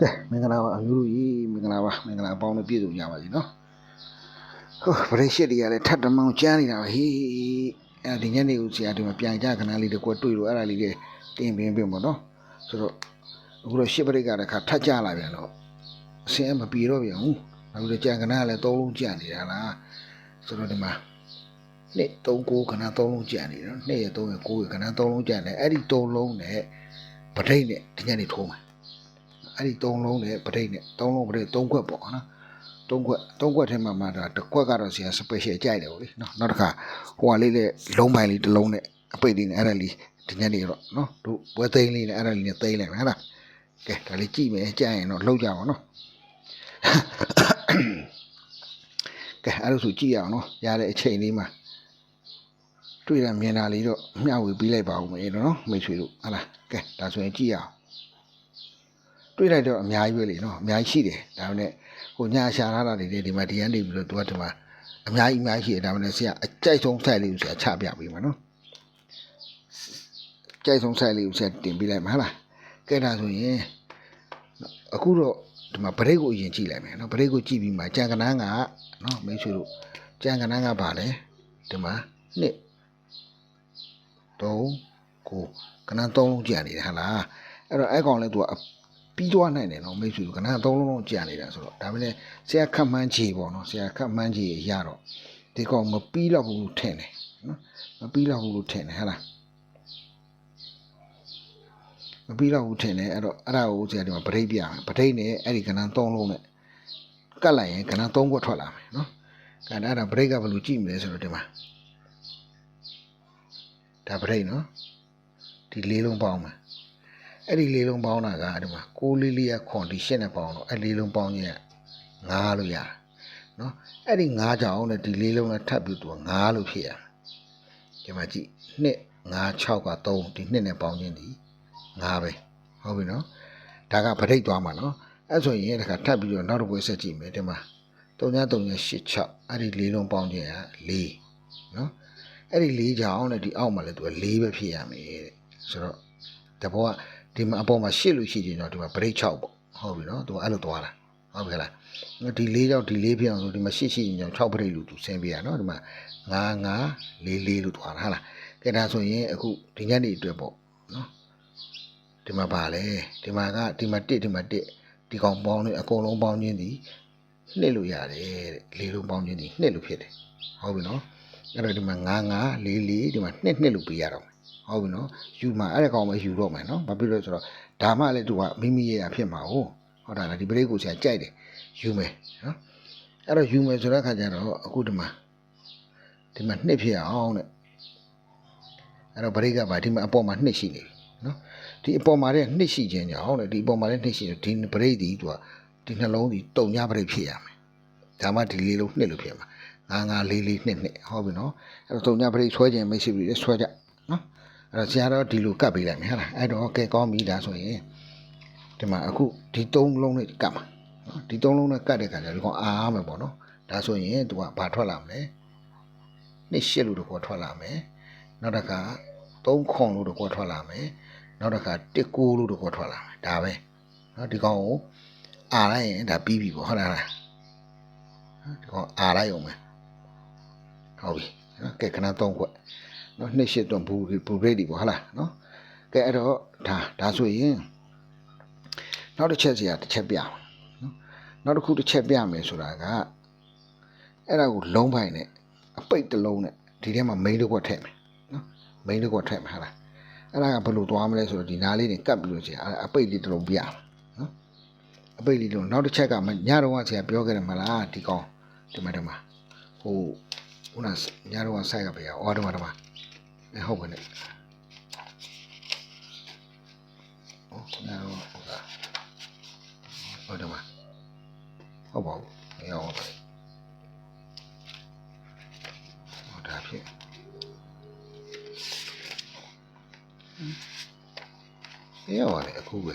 ကဲမင်္ဂလာပါအမျိုးတို့ကြီးမင်္ဂလာပါမင်္ဂလာအပေါင်းနဲ့ပြည့်စုံကြပါစေနော်ဟုတ်ဗရိတ်ရှစ်တွေကလည်းထပ်တမောင်ကျန်းနေတာပဲဟေးအဲဒီညနေဦးဆရာဒီမှာပြန်ကြခဏလေးတကွက်တွေ့လို့အဲ့ဒါလေးတွေတင်ပြင်းပြပေါ့နော်ဆိုတော့အခုတော့ရှစ်ပရိတ်ကတခါထပ်ကြလာပြန်တော့အစင်းမပြေတော့ပြန်ဘူးနောက်ပြီးကြံကနာကလည်းသုံးလုံးကြံနေတာလားဆိုတော့ဒီမှာနှစ်3 9ခဏ3လုံးကြံနေတယ်နော်နှစ်ရ3ရ9ရခဏ3လုံးကြံတယ်အဲ့ဒီ3လုံးနဲ့ပဋိနဲ့ဒီညနေထိုးမှာ အဲ့ဒီ၃လုံးနဲ့ပဋိနဲ့၃လုံးပဋိ၃ခွက်ပေါ့နော်၃ခွက်၃ခွက်ထဲမှာမှဒါတစ်ခွက်ကတော့ဆရာ special ကြိုက်တယ်ဗောလေနော်နောက်တစ်ခါဟိုဟာလေးနဲ့လုံးပိုင်းလေးတစ်လုံးနဲ့အပိတ်လေးနဲ့အဲ့ဒါလေးဒီညနေတော့နော်တို့ဘွဲသိန်းလေးနဲ့အဲ့ဒါလေးနဲ့သိန်းလိုက်မယ်ဟဲ့လားကဲဒါလေးကြည့်မယ်ကြိုက်ရင်တော့လှုပ်ကြပါနော်ကဲအဲ့ဒါဆိုကြည့်ရအောင်နော်ရတဲ့အချိန်လေးမှာတွေ့ရမြင်တာလေးတော့မျှဝေပေးလိုက်ပါဦးမယ်နော်မိတ်ဆွေတို့ဟဲ့လားကဲဒါဆိုရင်ကြည့်ရအောင် တွေးလိုက်တော့အများကြီးပဲလေနော်အများကြီးရှိတယ်ဒါပေမဲ့ဟိုညာရှာထားတာတွေဒီမှာဒီကနေပြီးတော့သူကဒီမှာအများကြီးအများကြီးရှိတယ်ဒါပေမဲ့ဆရာအကြိုက်ဆုံးဆိုင်လေးကိုဆရာချပြပေးမှာနော်ကြိုက်ဆုံးဆိုင်လေးကိုဆရာတင်ပေးလိုက်မှာဟုတ်လားကဲဒါဆိုရင်အခုတော့ဒီမှာဗရိတ်ကိုအရင်ကြည့်လိုက်မယ်နော်ဗရိတ်ကိုကြည့်ပြီးမှကြံကနန်းကနော်မိတ်ဆွေတို့ကြံကနန်းကပါလေဒီမှာနှစ်3ကိုကနန်း3လုံးကြံနေတယ်ဟာလားအဲ့တော့အဲ့ကောင်လဲသူက ပြီးသွားနိုင်တယ်နော်မိတ်ဆွေတို့ကနန်းသုံးလုံးလုံးကြာနေတာဆိုတော့ဒါပေမဲ့ဆရာခတ်မှန်းခြေပေါ့နော်ဆရာခတ်မှန်းခြေရတော့ဒီကောင်မပြီးတော့ဘူးလို့ထင်တယ်နော်မပြီးတော့ဘူးလို့ထင်တယ်ဟဟလားမပြီးတော့ဘူးထင်တယ်အဲ့တော့အဲ့ဒါကိုဆရာဒီမှာပဋိပြမယ်ပဋိနဲ့အဲ့ဒီကနန်းသုံးလုံးနဲ့ကတ်လိုက်ရင်ကနန်းသုံးခွက်ထွက်လာမယ်နော်ကဲအဲ့ဒါပဋိကဘယ်လိုကြည့်မလဲဆိုတော့ဒီမှာဒါပဋိနော်ဒီလေးလုံးပေါင်းမယ် အဲ့ဒီလေးလုံးပေါင်းတာကဒီမှာ6လေးလေးရခွန်ဒီရှင်းနဲ့ပေါင်းတော့အဲ့လေးလုံးပေါင်းခြင်းက9လို့ရတယ်နော်အဲ့ဒီ9ကြောင့်နဲ့ဒီလေးလုံးနဲ့ထပ်ပြီးသူက9လို့ဖြစ်ရဒီမှာကြည့်2 9 6က3ဒီ2နဲ့ပေါင်းခြင်းဒီ9ပဲဟုတ်ပြီနော်ဒါကပဋိတ်သွားမှာနော်အဲ့ဆိုရင်ဒီကထပ်ပြီးတော့နောက်တစ်ပွဲဆက်ကြည့်မယ်ဒီမှာ3 3 8 6အဲ့ဒီလေးလုံးပေါင်းခြင်းက4နော်အဲ့ဒီ4ကြောင့်နဲ့ဒီအောက်မှာလည်းသူက4ပဲဖြစ်ရမယ်တဲ့ဆိုတော့တဘောက ဒီမှာအပေါ်မှာရှစ်လို့ရှိရင်တော့ဒီမှာ break 6ပေါ့ဟုတ်ပြီနော်သူကအဲ့လိုသွားတာဟုတ်ပြီလားဒီ၄ကြောင့်ဒီ၄ပြအောင်ဆိုဒီမှာရှစ်ရှိရင်ကြောင့်6 break လို့သူဆင်းပေးရနော်ဒီမှာ9 9 4 4လို့သွားတာဟာလားကဲဒါဆိုရင်အခုဒီညနေအတွက်ပေါ့နော်ဒီမှာပါလေဒီမှာကဒီမှာ1ဒီမှာ1ဒီကောင်ပေါင်းနေအကုန်လုံးပေါင်းခြင်းဒီနှစ်လို့ရတယ်တဲ့လေးလုံးပေါင်းခြင်းဒီနှစ်လို့ဖြစ်တယ်ဟုတ်ပြီနော်အဲ့တော့ဒီမှာ9 9 4 4ဒီမှာနှစ်နှစ်လို့ပေးရတော့မယ် ဟုတ်ပြီနော်ယူမှာအဲ့ဒါကောင်ပဲယူတော့မယ်နော်ဘာဖြစ်လို့လဲဆိုတော့ဒါမှလည်းသူကမိမိရဲ့အဖြစ်မှာဟုတ်ဟုတ်တာလားဒီပရိတ်ကိုဆရာကြိုက်တယ်ယူမယ်နော်အဲ့တော့ယူမယ်ဆိုတဲ့အခါကျတော့အခုဒီမှာဒီမှာနှစ်ဖြစ်အောင်တဲ့အဲ့တော့ပရိတ်ကပါဒီမှာအပေါ်မှာနှစ်ရှိနေပြီနော်ဒီအပေါ်မှာတဲ့နှစ်ရှိခြင်းကြောင့်တဲ့ဒီအပေါ်မှာတဲ့နှစ်ရှိတယ်ဒီပရိတ်ဒီသူကဒီနှလုံးဒီတုံညာပရိတ်ဖြစ်ရမယ်ဒါမှဒီလေးလုံးနှစ်လို့ဖြစ်မှာငါးငါးလေးလေးနှစ်နှစ်ဟုတ်ပြီနော်အဲ့တော့တုံညာပရိတ်ဆွဲခြင်းမရှိဘူးလေဆွဲကြနော်အဲ့ တော့ဆရာတော့ဒီလိုကတ်ပေးလိုက်မယ်ဟုတ်လားအဲ့တော့ကဲကောင်းပြီဒါဆိုရင်ဒီမှာအခုဒီသုံးလုံးနဲ့ကတ်မှာနော်ဒီသုံးလုံးနဲ့ကတ်တဲ့ခါကျတော့ဒီကောင်အာရမယ်ပေါ့နော်ဒါဆိုရင်သူကဘာထွက်လာမလဲနှစ်ရှစ်လို့တော့ကွာထွက်လာမယ်နောက်တစ်ခါသုံးခွန်လို့တော့ကွာထွက်လာမယ်နောက်တစ်ခါတစ်ကိုလို့တော့ကွာထွက်လာမယ်ဒါပဲနော်ဒီကောင်ကိုအာလိုက်ရင်ဒါပြီးပြီပေါ့ဟုတ်လားနော်ဒီကောင်အာလိုက်အောင်မယ်ဟုတ်ပြီနော်ကဲခဏသုံးခွက် နော်နှစ်ရှစ်တော့ဘူဘူရိတ်ဒီပေါ့ဟာလားနော်ကဲအဲ့တော့ဒါဒါဆိုရင်နောက်တစ်ချက်စီကတစ်ချက်ပြနော်နောက်တစ်ခုတစ်ချက်ပြမယ်ဆိုတာကအဲ့ဒါကိုလုံးပိုင်နဲ့အပိတ်တစ်လုံးနဲ့ဒီထဲမှာမိန်းတစ်ခွက်ထည့်မယ်နော်မိန်းတစ်ခွက်ထည့်မယ်ဟာလားအဲ့ဒါကဘယ်လိုသွားမလဲဆိုတော့ဒီနားလေးတွေကပ်ပြီးလို့ရှိရင်အပိတ်လေးတစ်လုံးပြနော်အပိတ်လေးတစ်လုံးနောက်တစ်ချက်ကညတော့ကဆရာပြောခဲ့တယ်မလားဒီကောင်ဒီမှာဒီမှာဟိုခုနညတော့ကဆိုက်ကပြရအော်ဒီမှာဒီမှာ အဲဟုတ်ပါနဲ့ဟောနာရောဟုတ်လားဟုတ်တယ်မဟုတ်ပါဘူးမရောပါဘူးဟောဒါဖြစ်ရောပါလေအခုပဲ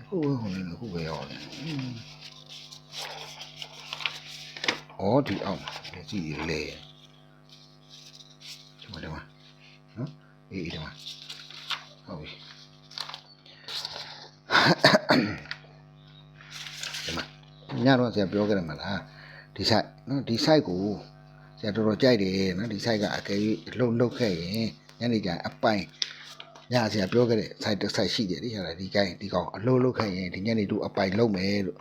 အခုပဲဟိုနေအခုပဲရောတယ်အော်ဒီအောင်လက်ကြည့်လေ ဒီမှာဒီမှာနော်အေးအေးဒီမှာဟုတ်ပြီဒီမှာညတော့ဆရာပြောခဲ့တယ်မလားဒီ site နော်ဒီ site ကိုဆရာတော်တော်ကြိုက်တယ်နော်ဒီ site ကအကယ်၍လှုပ်လှုပ်ခဲ့ရင်ညနေကျရင်အပိုင်ညဆရာပြောခဲ့တဲ့ site တစ် site ရှိတယ်ဒီဟာဒီကိုင်းဒီကောင်အလှုပ်လှုပ်ခဲ့ရင်ဒီညနေတို့အပိုင်လှုပ်မယ်လို့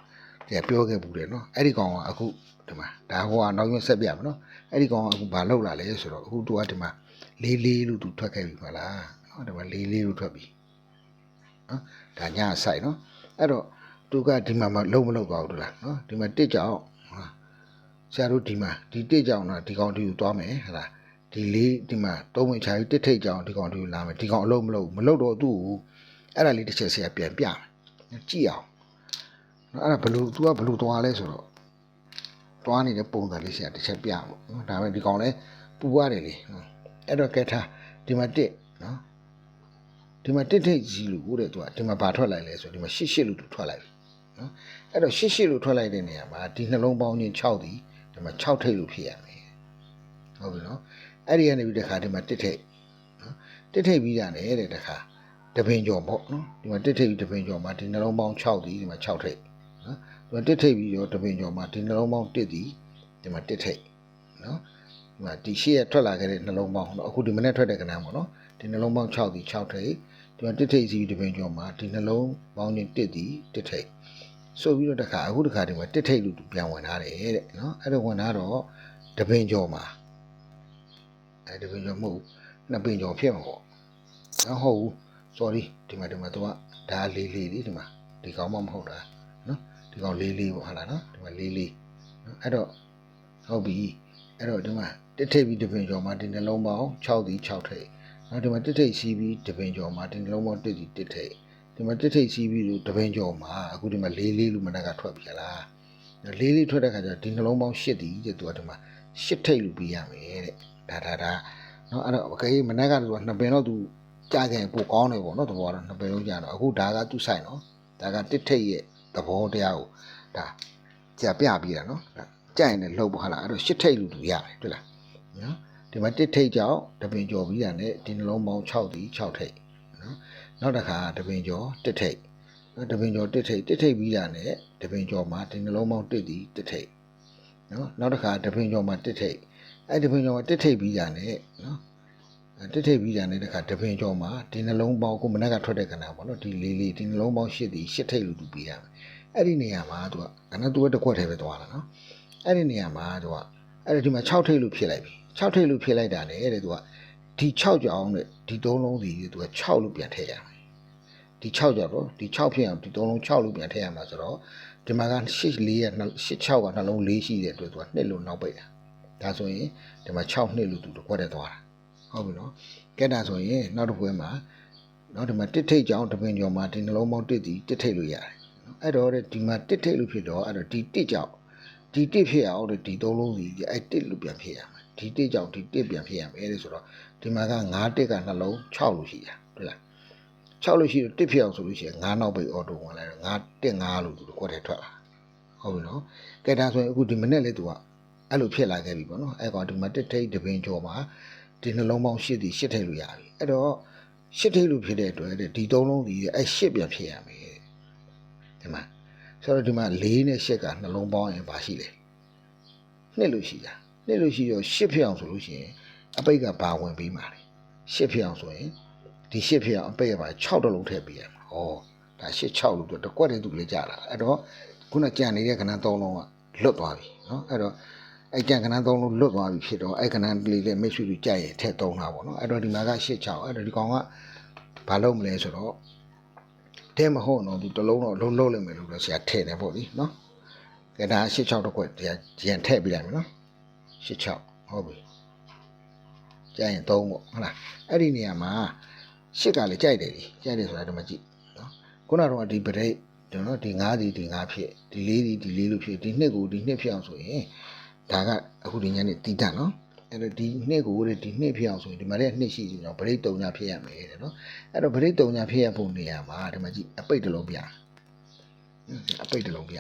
ဆရာပြောခဲ့ဘူးတယ်နော်အဲ့ဒီကောင်ကအခုဒီမှာဒါဟိုကနောက်ရွံ့ဆက်ပြမယ်နော်အဲ့ဒီကောင်ကအခုဘာလှုပ်လာလဲဆိုတော့အခုသူကဒီမှာ လေးလေးလို့သူထွက်ခဲ့ပြီမလားနော်ဒီမှာလေးလေးလို့ထွက်ပြီနော်ဒါညဆိုင်နော်အဲ့တော့သူကဒီမှာမလုံးမလုံးသွားဘူးလားနော်ဒီမှာတစ်ကြောင်ဟာဆရာတို့ဒီမှာဒီတစ်ကြောင်တော့ဒီကောင်ဒီကိုသွားမယ်ဟဲ့လားဒီလေးဒီမှာသုံးဝင်ချာကြီးတစ်ထိတ်ကြောင်ဒီကောင်ဒီကိုလာမယ်ဒီကောင်အလုံးမလုံးမလုံးတော့သူ့ကိုအဲ့ဒါလေးတစ်ချက်ဆရာပြန်ပြမယ်ကြည့်အောင်နော်အဲ့ဒါဘလူ तू ကဘလူသွားလဲဆိုတော့သွားနေတဲ့ပုံစံလေးဆရာတစ်ချက်ပြဖို့နော်ဒါပဲဒီကောင်လဲပူရတယ်လေနော် အဲ့တော့ကဲထားဒီမှာတစ်နော်ဒီမှာတစ်ထိတ်ကြီးလို့တဲ့သူကဒီမှာဘာထွက်လိုက်လဲဆိုဒီမှာရှစ်ရှစ်လို့သူထွက်လိုက်ပြီနော်အဲ့တော့ရှစ်ရှစ်လို့ထွက်လိုက်တဲ့နေရာမှာဒီနှလုံးပေါင်းချင်း6ဒီဒီမှာ6ထိတ်လို့ဖြစ်ရမယ်ဟုတ်ပြီနော်အဲ့ဒီကနေပြီးတခါဒီမှာတစ်ထိတ်နော်တစ်ထိတ်ပြီးတာနဲ့တဲ့တခါတပင်ကျော်ပေါ့နော်ဒီမှာတစ်ထိတ်ပြီးတပင်ကျော်မှာဒီနှလုံးပေါင်း6ဒီဒီမှာ6ထိတ်နော်ဒီမှာတစ်ထိတ်ပြီးရောတပင်ကျော်မှာဒီနှလုံးပေါင်း1ဒီဒီမှာတစ်ထိတ်နော် ဒီမှာဒီရှေ့ရထွက်လာခဲ့တဲ့နှလုံးပေါင်းနော်အခုဒီမနေ့ထွက်တဲ့ကဏ္ဍပေါ့နော်ဒီနှလုံးပေါင်း6ဒီ6ထိတ်ဒီမှာတစ်ထိပ်စီတပင်ကျော်မှာဒီနှလုံးပေါင်းချင်းတစ်ဒီတစ်ထိပ်ဆိုပြီးတော့တခါအခုတခါဒီမှာတစ်ထိပ်လို့သူပြန်ဝင်ထားတယ်တဲ့နော်အဲ့ဒါဝင်ထားတော့တပင်ကျော်မှာအဲ့တပင်ကျော်မဟုတ်ဘူးနှစ်ပင်ကျော်ဖြစ်မှာပေါ့နော်ဟုတ်ဘူး sorry ဒီမှာဒီမှာသူကဒါလေးလေးလေးဒီမှာဒီကောင်မှမဟုတ်တာနော်ဒီကောင်လေးလေးပေါ့ဟာလားနော်ဒီမှာလေးလေးနော်အဲ့တော့ဟုတ်ပြီအဲ့တော့ဒီမှာ တစ်ထိပ်ပြီးတစ်ပင်ကျော်မှာဒီနှလုံးပေါင်း6ဒီ6ထိပ်နောက်ဒီမှာတစ်ထိပ်ရှိပြီးတစ်ပင်ကျော်မှာဒီနှလုံးပေါင်း1ဒီ1ထိပ်ဒီမှာတစ်ထိပ်ရှိပြီးလို့တစ်ပင်ကျော်မှာအခုဒီမှာလေးလေးလို့မနက်ကထွက်ပြီလားလေးလေးထွက်တဲ့ခါကျတော့ဒီနှလုံးပေါင်း8ဒီတဲ့သူကဒီမှာ8ထိပ်လို့ပြီးရမယ်တဲ့ဒါဒါဒါနော်အဲ့တော့အကယ်၍မနက်ကသူကနှစ်ပင်တော့သူကြာခင်ပိုကောင်းတယ်ပေါ့နော်သဘောကတော့နှစ်ပင်လုံးကြာတော့အခုဒါကသူ့ဆိုင်နော်ဒါကတစ်ထိပ်ရဲ့သဘောတရားကိုဒါကြာပြပြတာနော်ကြာရင်လည်းလှုပ်ပါလားအဲ့တော့ရှစ်ထိပ်လူလူရတယ်တွေ့လား နော်ဒီမှာတစ်ထိတ်ကြောင့်တပင်ကျော်ပြီးတာနဲ့ဒီနှလုံးပေါင်း6ဒီ6ထိတ်နော်နောက်တစ်ခါတပင်ကျော်တစ်ထိတ်နော်တပင်ကျော်တစ်ထိတ်တစ်ထိတ်ပြီးတာနဲ့တပင်ကျော်မှာဒီနှလုံးပေါင်း1ဒီတစ်ထိတ်နော်နောက်တစ်ခါတပင်ကျော်မှာတစ်ထိတ်အဲ့တပင်ကျော်မှာတစ်ထိတ်ပြီးတာနဲ့နော်အဲ့တစ်ထိတ်ပြီးတာနဲ့တစ်ခါတပင်ကျော်မှာဒီနှလုံးပေါင်းကိုမနက်ကထွက်တဲ့ကဏ္ဍပေါ့နော်ဒီလေးလေးဒီနှလုံးပေါင်း8ဒီ8ထိတ်လို့သူပြီးရမယ်အဲ့ဒီနေရာမှာသူကကဏ္ဍသူကတစ်ခွက်တည်းပဲသွားတာနော်အဲ့ဒီနေရာမှာသူကအဲ့ဒီဒီမှာ6ထိတ်လို့ဖြစ်လိုက်ပြီ 6ထိပ်လို့ဖြစ်လိုက်တာလေတဲ့သူကဒီ6ကြောင်တဲ့ဒီ3လုံးစီသူက6လို့ပြန်ထည့်ရမယ်ဒီ6ကြောင်တော့ဒီ6ဖြစ်အောင်ဒီ3လုံး6လို့ပြန်ထည့်ရမှာဆိုတော့ဒီမှာက8 4ရဲ့8 6ကနှလုံး4ရှိတဲ့အတွက်သူက2လို့နောက်ပိတ်တာဒါဆိုရင်ဒီမှာ6နှစ်လို့သူတစ်ခွက်တည်းသွားတာဟုတ်ပြီနော်ကဲဒါဆိုရင်နောက်တစ်ခွဲမှာနောက်ဒီမှာတစ်ထိပ်ကြောင်တပင်ကြောင်မှာဒီနှလုံးပေါင်း1ဒီတစ်ထိပ်လို့ရတယ်အဲ့တော့တဲ့ဒီမှာတစ်ထိပ်လို့ဖြစ်တော့အဲ့တော့ဒီတစ်ကြောင်ဒီတစ်ဖြစ်အောင်တဲ့ဒီ3လုံးစီအဲ့တစ်လို့ပြန်ဖြစ်ရမှာ ဒီတစ်ကြောင့်ဒီတစ်ပြန်ဖြစ်ရမယ်တဲ့ဆိုတော့ဒီမှာက9တစ်ကနှလုံး6လို့ရှိတာတွေ့လား6လို့ရှိတော့တစ်ဖြစ်အောင်ဆိုလို့ရှိရင်9နောက်ပိတ်အော်တိုဝင်လိုက်တော့9တစ်9လို့သူတို့ကွက်ထဲထွက်လာဟုတ်ပြီနော်ကဲဒါဆိုရင်အခုဒီမနေ့လေးသူကအဲ့လိုဖြစ်လာခဲ့ပြီပေါ့နော်အဲ့ကောင်ဒီမှာတစ်ထိတ်တပင်ကျော်မှာဒီနှလုံးပေါင်း8ဒီ8ထိတ်လို့ရပြီအဲ့တော့8ထိတ်လို့ဖြစ်တဲ့အတွက်တဲ့ဒီသုံးလုံးဒီအဲ့8ပြန်ဖြစ်ရမယ်တဲ့ဒီမှာဆိုတော့ဒီမှာ4နဲ့8ကနှလုံးပေါင်းရင်ဘာရှိလဲနှစ်လို့ရှိတာ နှိမ့်လို့ရှိရောရှစ်ဖြစ်အောင်ဆိုလို့ရှိရင်အပိတ်ကဘာဝင်ပြီးမှာလဲရှစ်ဖြစ်အောင်ဆိုရင်ဒီရှစ်ဖြစ်အောင်အပိတ်ကဘာ6တလုံးထည့်ပေးရမှာဟောဒါရှစ်6လို့တော့တကွက်တဲ့သူလေးကြတာအဲ့တော့ခုနကြံနေတဲ့ခဏ3လုံးကလွတ်သွားပြီနော်အဲ့တော့အဲ့ကြံခဏ3လုံးလွတ်သွားပြီဖြစ်တော့အဲ့ခဏလေးလေးမိတ်ဆွေတို့ကြိုက်ရင်ထည့်သုံးတာပေါ့နော်အဲ့တော့ဒီမှာကရှစ်6အဲ့တော့ဒီကောင်ကဘာလုပ်မလဲဆိုတော့တဲမဟုတ်တော့သူတလုံးတော့လုံးလုံးလိမ့်မယ်လို့တော့ဆရာထည့်တယ်ပေါ့လေနော်ကဲဒါရှစ်6တကွက်တရားကြံထည့်ပေးလိုက်မယ်နော် 86ဟုတ်ပြီကြိုက်ရင်3ပေါ့ဟုတ်လားအဲ့ဒီနေရာမှာ8ကလည်းကြိုက်တယ်ဒီကြိုက်တယ်ဆိုတာဒီမှာကြည့်နော်ခုနကတော့ဒီပရိတ်ကျွန်တော်ဒီ9ဒီဒီ9ဖြစ်ဒီ4ဒီဒီ4လို့ဖြစ်ဒီ2ကိုဒီ2ဖြစ်အောင်ဆိုရင်ဒါကအခုဒီညနေတီးတတ်နော်အဲ့တော့ဒီ2ကိုတဲ့ဒီ2ဖြစ်အောင်ဆိုရင်ဒီမှာလည်း2ရှိရင်တော့ပရိတ်3ညဖြစ်ရမယ်တဲ့နော်အဲ့တော့ပရိတ်3ညဖြစ်ရဖို့နေရာမှာဒီမှာကြည့်အပိတ်တစ်လုံးပြအပိတ်တစ်လုံးပြ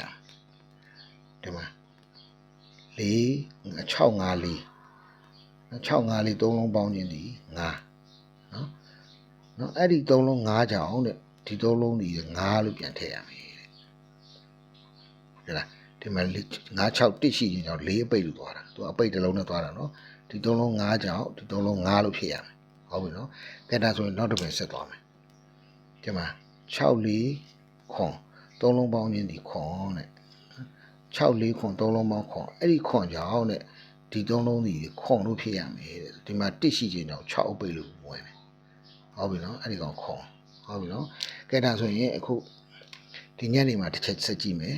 ဒီမှာ 4 6 5 4 6 5 4 3လုံးပေါင်းခြင်းဒီ9နော်နော်အဲ့ဒီ3လုံး9ကြောင်တဲ့ဒီသုံးလုံးဒီ9လို့ပြန်ထည့်ရမယ်တဲ့ဟုတ်လားဒီမှာ9 6တစ်ရှိရင်ကြောင့်4အပိတ်လို့သွားတာသူအပိတ်တစ်လုံးနဲ့သွားတာနော်ဒီသုံးလုံး9ကြောင့်ဒီသုံးလုံး9လို့ဖြစ်ရမယ်ဟုတ်ပြီနော်ကဲဒါဆိုရင်နောက်တစ်ပင်ဆက်သွားမယ်ဒီမှာ6 4ခွန်သုံးလုံးပေါင်းခြင်းဒီခွန်တဲ့ 6 4ခွန်သုံးလုံးပေါင်းခွန်အဲ့ဒီခွန်ကြောင့်တဲ့ဒီသုံးလုံးဒီခွန်လို့ဖြစ်ရမယ်တဲ့ဒီမှာတစ်ရှိခြင်းကြောင့်6အပိတ်လို့ဝင်တယ်ဟုတ်ပြီနော်အဲ့ဒီကောင်ခွန်ဟုတ်ပြီနော်ကဲဒါဆိုရင်အခုဒီညနေမှာတစ်ချက်ဆက်ကြည့်မယ်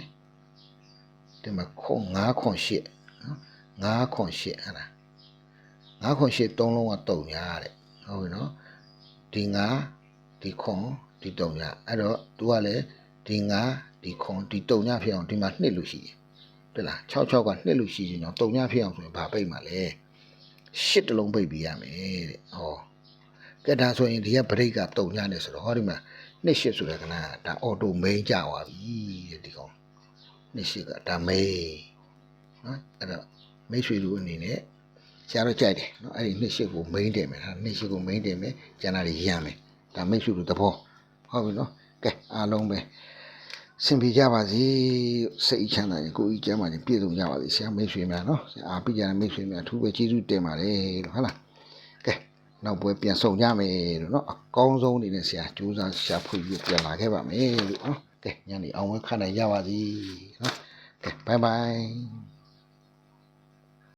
ဒီမှာခွန်9ခွန်8နော်9ခွန်8ဟဲ့လား9ခွန်8သုံးလုံးကတုံညာတဲ့ဟုတ်ပြီနော်ဒီ9ဒီခွန်ဒီတုံညာအဲ့တော့ तू ကလည်းဒီ9ဒီခွန်ဒီတုံညာဖြစ်အောင်ဒီမှာနှစ်လို့ရှိတယ် တွေ့လား6 6ကနှစ်လို့ရှိရင်တော့တုံညာဖြစ်အောင်ဆိုရင်ဘာပိတ်မှာလဲ8တလုံးပိတ်ပြီးရမယ်တဲ့ဟောကဲဒါဆိုရင်ဒီကဘရိတ်ကတုံညာနေဆိုတော့ဟောဒီမှာနှစ်8ဆိုတဲ့ကနဒါအော်တိုမိန်ကြသွားပြီတဲ့ဒီကောင်နှစ်ရှိကဒါမေးနော်အဲ့တော့မိတ်ဆွေတို့အနေနဲ့ဆရာတို့ကြိုက်တယ်နော်အဲ့ဒီနှစ်ရှိကိုမိန်တယ်မယ်ဟာနှစ်ရှိကိုမိန်တယ်မယ်ကျန်တာတွေရမ်းမယ်ဒါမိတ်ဆွေတို့သဘောဟုတ်ပြီနော်ကဲအားလုံးပဲ စင်ပြကြပါစေစိတ်ချမ်းသာရင်ကိုယ်ကြီးကျမ်းပါရင်ပြည့်စုံကြပါစေဆရာမိတ်ဆွေများနော်အားပြကြတဲ့မိတ်ဆွေများအထူးပဲကျေးဇူးတင်ပါတယ်လို့ဟုတ်လားကဲနောက်ပွဲပြန်ဆောင်ကြမယ်လို့နော်အကောင်းဆုံးအနေနဲ့ဆရာကြိုးစားရှာဖွေပြီးပြန်လာခဲ့ပါမယ်လို့နော်ကဲညနေအောင်ဝဲခဏရပါစီနော်ကဲဘိုင်ဘိုင်